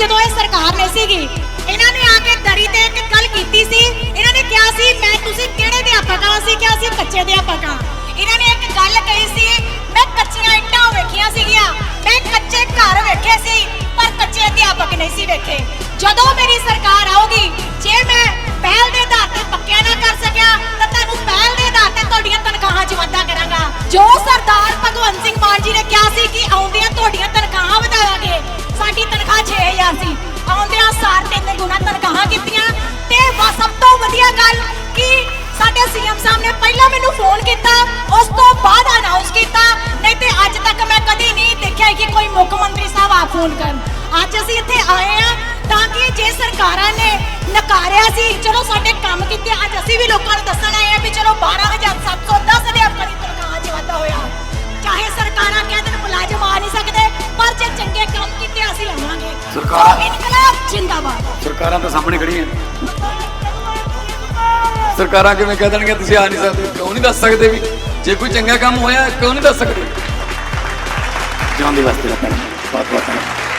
ਜਦੋਂ ਇਹ ਸਰਕਾਰ ਨਹੀਂ ਸੀਗੀ, ਇਹਨਾਂ ਨੇ ਆ ਕੇ ਦਰੀ ਤੇ ਇੱਕ ਗੱਲ ਕੀਤੀ ਸੀ। ਇਹਨਾਂ ਨੇ ਕਿਹਾ ਸੀ, ਮੈਂ, ਤੁਸੀਂ ਕਿਹੜੇ ਅਧਿਆਪਕ ਆ ਅਸੀਂ ਕਿਹਾ ਸੀ ਕੱਚੇ ਅਧਿਆਪਕ ਆ ਇਹਨਾਂ ਨੇ ਇੱਕ ਗੱਲ ਕਹੀ ਸੀ, ਮੈਂ ਕੱਚੀਆਂ ਇੱਟਾਂ ਵੇਖੀਆਂ ਸੀਗੀਆਂ। ਮੈਂ ਕੱਚੇ ਘਰ ਵੇਖੇ ਸੀ, ਪਰ ਕੱਚੇ ਅਧਿਆਪਕ ਨਹੀਂ ਸੀ ਵੇਖੇ। ਜਦੋਂ ਮੇਰੀ ਸਰਕਾਰ ਆਊਗੀ, ਜੇ ਮੈਂ ਪਹਿਲ ਦੇ ਆਧਾਰ ਤੇ ਪੱਕਿਆ ਨਾ ਕਰ ਸਕਿਆ, ਤਾਂ ਤੁਹਾਨੂੰ ਪਹਿਲ ਦੇ ਆਧਾਰ ਤੇ ਤੁਹਾਡੀਆਂ ਤਨਖਾਹਾਂ 'ਚ ਵਾਧਾ ਕਰਾਂਗਾ। ਜੋ ਸਰਦਾਰ ਭਗਵੰਤ ਸਿੰਘ ਮਾਨ ਜੀ ਨੇ ਕਿਹਾ ਸੀ ਕਿ ਤਨਖਾਹ 6000 ਸੀ। ਆਉਂਦਿਆਂ ਸਾਰ ਤਿੰਨ ਗੁਣਾ ਤਨਖਾਹਾਂ ਕੀਤੀਆਂ। ਤੇ ਸਭ ਤੋਂ ਵਧੀਆ ਗੱਲ ਕਿ ਸਾਡੇ ਸੀਐਮ ਸਾਹਿਬ ਨੇ ਪਹਿਲਾਂ ਮੈਨੂੰ ਫੋਨ ਕੀਤਾ, ਉਸ ਤੋਂ ਬਾਅਦ ਅਨਾਉਂਸ ਕੀਤਾ। ਨਹੀਂ ਤੇ ਅੱਜ ਤੱਕ ਮੈਂ ਕਦੀ ਨਹੀਂ ਦੇਖਿਆ ਕਿ ਕੋਈ ਮੁੱਖ ਮੰਤਰੀ ਸਾਹਿਬ ਆ ਫੋਨ ਕਰਨ। ਅੱਜ ਅਸੀਂ ਇੱਥੇ ਆਏ ਆ ਤਾਂ ਕਿ ਜੇ ਸਰਕਾਰਾਂ ਨੇ ਨਕਾਰਿਆ ਸੀ, ਚਲੋ ਸਾਡੇ ਕੰਮ ਕੀਤੇ, ਅੱਜ ਅਸੀਂ ਵੀ ਲੋਕਾਂ ਨੂੰ ਦੱਸਾਂ ਸਰਕਾਰਾਂ- ਇਨਕਲਾਬ ਜਿੰਦਾਬਾਦ। ਸਰਕਾਰਾਂ ਤਾਂ ਸਾਹਮਣੇ ਖੜੀਆਂ ਸਰਕਾਰਾਂ ਕਿਵੇਂ ਕਹਿ ਦੇਣਗੇ ਤੁਸੀਂ ਆ ਨਹੀਂ ਸਕਦੇ। ਕਿਉਂ ਨਹੀਂ ਦੱਸ ਸਕਦੇ ਵੀ? ਜੇ ਕੋਈ ਚੰਗਾ ਕੰਮ ਹੋਇਆ ਕਿਉਂ ਨਹੀਂ ਦੱਸ ਸਕਦੇ? ਜਿਉਂਦੀ ਵਾਸਤੇ ਰੱਖਣਾ। ਬਹੁਤ ਬਹੁਤ ਧੰਨਵਾਦ।